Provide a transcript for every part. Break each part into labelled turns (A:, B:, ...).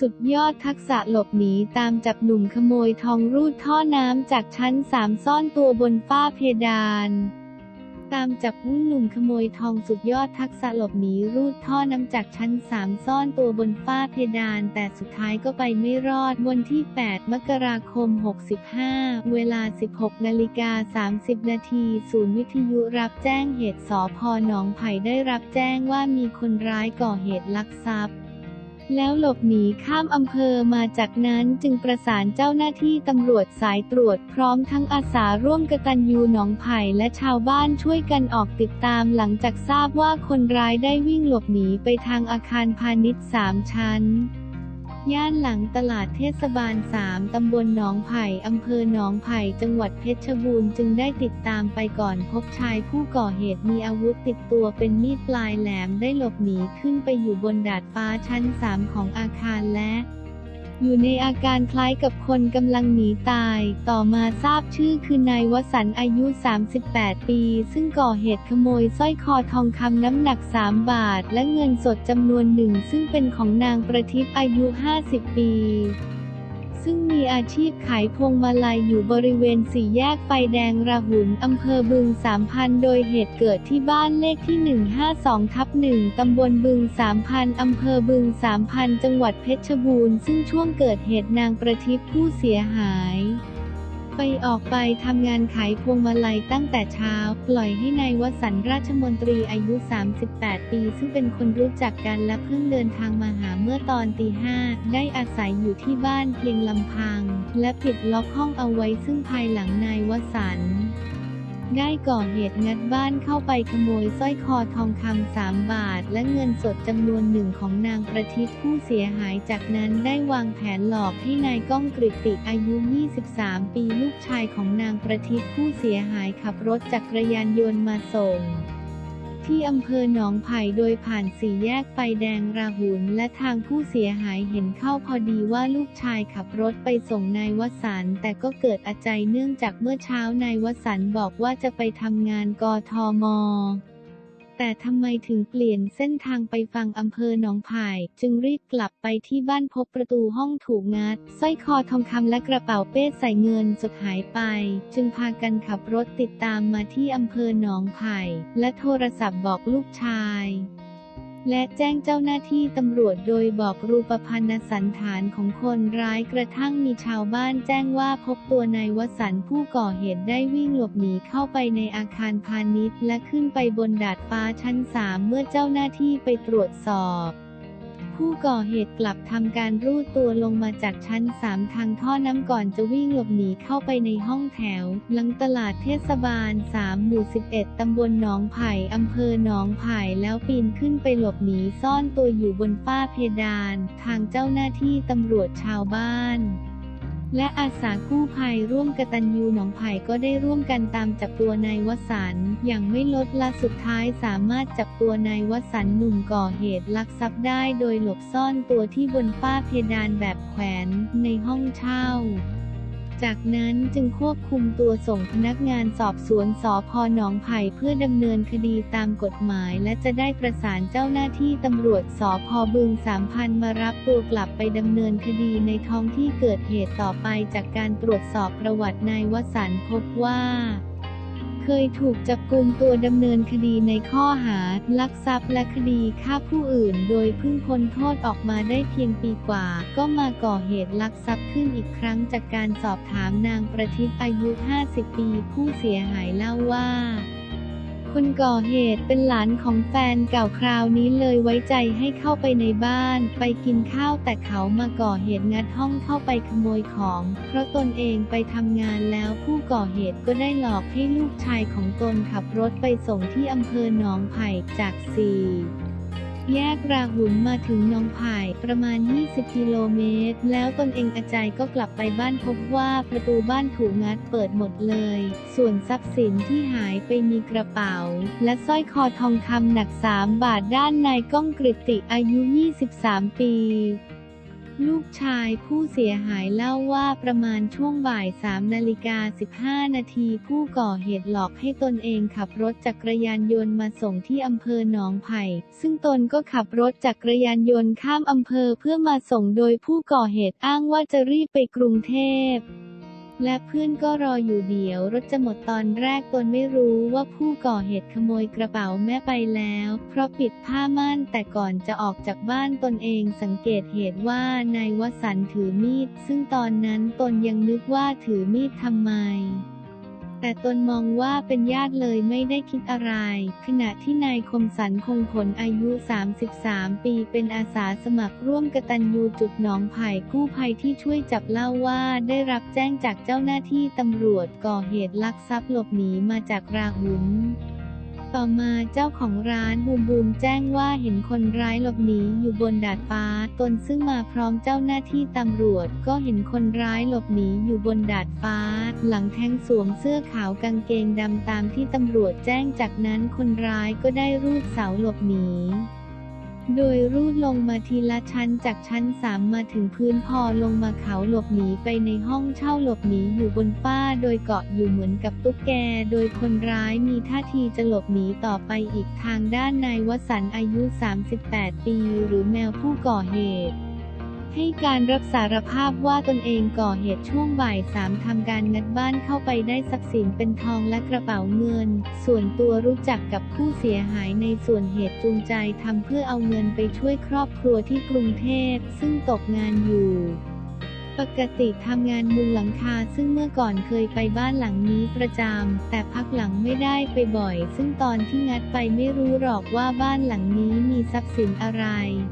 A: สุดยอดทักษะหลบหนีตามจับหนุ่มขโมยทองรูดท่อน้ำจากชั้นสามซ่อนตัวบนฝ้าเพดาน ตามจับวุ่นหนุ่มขโมยทองสุดยอดทักษะหลบหนีรูดท่อน้ำจากชั้นสามซ่อนตัวบนฝ้าเพดาน แต่สุดท้ายก็ไปไม่รอดวันที่ 8 มกราคม 65 เวลา 16นาฬิกา30 นาทีศูนย์วิทยุรับแจ้งเหตุสพหนองไผ่ได้รับแจ้งว่ามีคนร้ายก่อเหตุลักทรัพย์ แล้วหลบหนีข้ามอำเภอมาจากนั้นจึงประสานเจ้าหน้าที่ตำรวจสายตรวจพร้อมทั้งอาสาร่วมกตัญญูหนองไผ่และชาวบ้านช่วยกันออกติดตามหลังจากทราบว่าคนร้ายได้วิ่งหลบหนีไปทางอาคารพาณิชย์สามชั้น ย่านหลังตลาดเทศบาล 3 ตำบลหนองไผ่อำเภอหนองไผ่ จังหวัดเพชรบูรณ์จึงได้ติดตามไปก่อนพบชายผู้ก่อเหตุมีอาวุธติดตัวเป็นมีดปลายแหลมได้หลบหนีขึ้นไปอยู่บนดาดฟ้าชั้น 3 ของอาคารและ อยู่ในอาการคล้ายกับคนกำลังหนีตาย ต่อมาทราบชื่อคือนายวสันต์อายุ 38 ปี ซึ่งก่อเหตุขโมยสร้อยคอทองคำน้ำหนัก 3 บาท และเงินสดจำนวนหนึ่งซึ่งเป็นของนางประทิปอายุ 50 ปี ซึ่งมีอาชีพขายพวงมาลัยอยู่บริเวณสี่แยกไฟแดงระหุนอำเภอบึงสามพันโดยเหตุเกิดที่บ้านเลขที่ 152ทับ1ตำบลบึงสามพันอำเภอบึงสามพันจังหวัดเพชรบูรณ์ซึ่งช่วงเกิดเหตุนางประทิพผู้เสียหาย ไปออกไปทำงานขายพวงมาลัยตั้งแต่เช้า ปล่อยให้นายวสันต์ราชมนตรีอายุ 38 ปี ซึ่งเป็นคนรู้จักกันและเพิ่งเดินทางมาหาเมื่อตอนตีห้าได้อาศัยอยู่ที่บ้านเพียงลำพัง และปิดล็อกห้องเอาไว้ซึ่งภายหลังนายวสันต์ ได้ก่อเหตุงัดบ้านเข้าไปขโมยสร้อยคอทองคำสามบาท และเงินสดจำนวนหนึ่งของนางประทิปผู้เสียหายจากนั้นได้วางแผนหลอกให้นายก้องกริติอายุ 23 ปีลูกชายของนางประทิปผู้เสียหายขับรถจักรยานยนต์มาส่ง ที่อำเภอหนองไผ่โดยผ่านสี่แยกไฟแดงราหุนและทางผู้เสียหายเห็นเข้าพอดีว่าลูกชายขับรถไปส่งนายวสันแต่ก็เกิดอาใจเนื่องจากเมื่อเช้านายวสันบอกว่าจะไปทำงานกทม แต่ทำไมถึงเปลี่ยนเส้นทางไปฟังอำเภอหนองไผ่จึงรีบกลับไปที่บ้านพบประตูห้องถูกงัดสร้อยคอทองคำและกระเป๋าเป้ใส่เงินสดหายไป จึงพากันขับรถติดตามมาที่อำเภอหนองไผ่และโทรศัพท์บอกลูกชาย และแจ้งเจ้าหน้าที่ตำรวจโดยบอกรูปพรรณสันฐานของคนร้ายกระทั่งมีชาวบ้านแจ้งว่าพบตัวนายวสันผู้ก่อเหตุได้วิ่งหลบหนีเข้าไปในอาคารพาณิชย์ และขึ้นไปบนดาดฟ้าชั้นสามเมื่อเจ้าหน้าที่ไปตรวจสอบ ผู้ก่อเหตุกลับทำการรูดตัวลงมาจากชั้นสามทางท่อน้ำก่อนจะวิ่งหลบหนีเข้าไปในห้องแถว หลังตลาดเทศบาล 3 หมู่ 11 ตำบลหนองไผ่อำเภอหนองไผ่แล้วปีนขึ้นไปหลบหนีซ่อนตัวอยู่บนฝ้าเพดาน ทางเจ้าหน้าที่ตำรวจชาวบ้าน และอาสากู้ภัยร่วมกตัญญูหนองไผ่ก็ได้ร่วมกันตามจับตัวนายวสันอย่างไม่ลดละสุดท้ายสามารถจับตัวนายวสันหนุ่มก่อเหตุลักทรัพย์ได้โดยหลบซ่อนตัวที่บนฝ้าเพดานแบบแขวนในห้องเช่า จากนั้นจึงควบคุมตัวส่งพนักงานสอบสวนสพหนองไผ่เพื่อดำเนินคดีตามกฎหมาย และจะได้ประสานเจ้าหน้าที่ตำรวจสพบึงสามพันมารับตัวกลับไปดำเนินคดีในท้องที่เกิดเหตุต่อไปจากการตรวจสอบประวัตินายวสันพบว่า เคยถูกจับกุมตัวดำเนินคดีในข้อหา ลักทรัพย์และคดีฆ่าผู้อื่น โดยเพิ่งพ้นโทษออกมาได้เพียงปีกว่า ก็มาก่อเหตุลักทรัพย์ขึ้นอีกครั้งจากการสอบถามนางประทิตอายุ 50 ปี ผู้เสียหายเล่าว่า คนก่อเหตุเป็นหลานของแฟนเก่าคราวนี้เลยไว้ใจให้เข้าไปในบ้าน ไปกินข้าวแต่เขามาก่อเหตุงัดห้องเข้าไปขโมยของ เพราะตนเองไปทำงานแล้วผู้ก่อเหตุก็ได้หลอกให้ลูกชายของตนขับรถไปส่งที่อำเภอหนองไผ่จากสี่ แยกราหุนมาถึงหนองไผ่ประมาณ 20 กิโลเมตร แล้วตนเองอาจารย์ก็กลับไปบ้านพบว่าประตูบ้านถูกงัดเปิดหมดเลย ส่วนทรัพย์สินที่หายไปมีกระเป๋า และสร้อยคอทองคำหนัก 3 บาทด้านในก้องกริติอายุ 23 ปี ลูกชายผู้เสียหายเล่าว่าประมาณช่วงบ่าย3นาฬิกา15 นาทีผู้ก่อเหตุหลอกให้ตนเองขับรถจักรยานยนต์มาส่งที่อำเภอหนองไผ่ ซึ่งตนก็ขับรถจักรยานยนต์ข้ามอำเภอเพื่อมาส่งโดยผู้ก่อเหตุอ้างว่าจะรีบไปกรุงเทพ และเพื่อนก็รออยู่เดี๋ยวรถจะหมดตอนแรกตนไม่รู้ว่าผู้ก่อเหตุขโมยกระเป๋าแม่ไปแล้ว เพราะปิดผ้าม่านแต่ก่อนจะออกจากบ้านตนเองสังเกตเหตุว่านายวสันถือมีด ซึ่งตอนนั้นตนยังนึกว่าถือมีดทำไม แต่ตนมองว่าเป็นญาติเลยไม่ได้คิดอะไร ขณะที่นายคมสันคงผลอายุ 33 ปีเป็นอาสาสมัครร่วมกตัญญูจุดหนองไผ่กู้ภัยที่ช่วยจับเล่าว่าได้รับแจ้งจากเจ้าหน้าที่ตำรวจก่อเหตุลักทรัพย์หลบหนีมาจากราหุน ต่อมาเจ้าของร้านบูมบูมแจ้งว่าเห็นคนร้ายหลบหนีอยู่บนดาดฟ้า ตนซึ่งมาพร้อมเจ้าหน้าที่ตำรวจ ก็เห็นคนร้ายหลบหนีอยู่บนดาดฟ้า หลังแทงสวมเสื้อขาวกางเกงดำตามที่ตำรวจแจ้งจากนั้นคนร้ายก็ได้รูดเสาหลบหนี โดยรูดลงมาทีละชั้นจากชั้นสามมาถึงพื้นพอลงมาเขาหลบหนีไปในห้องเช่าหลบหนีอยู่บนฝ้าโดยเกาะอยู่เหมือนกับตุ๊กแก โดยคนร้ายมีท่าทีจะหลบหนีต่อไปอีกทางด้านนายวสันอายุ 38 ปี หรือแมวผู้ก่อเหตุ ให้การรับสารภาพว่าตนเองก่อเหตุช่วงบ่ายสามทำการงัดบ้านเข้าไปได้ทรัพย์สินเป็นทองและกระเป๋าเงิน ส่วนตัวรู้จักกับผู้เสียหายในส่วนเหตุจูงใจทำเพื่อเอาเงินไปช่วยครอบครัวที่กรุงเทพซึ่งตกงานอยู่ ปกติทำงานมุงหลังคาซึ่งเมื่อก่อนเคยไปบ้านหลังนี้ประจำแต่พักหลังไม่ได้ไปบ่อย ซึ่งตอนที่งัดไปไม่รู้หรอกว่าบ้านหลังนี้มีทรัพย์สินอะไร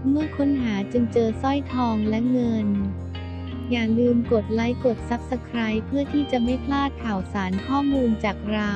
A: เมื่อค้นหาจึงเจอสร้อยทองและเงิน อย่าลืมกดไลค์กด Subscribe เพื่อที่จะไม่พลาดข่าวสารข้อมูลจากเรา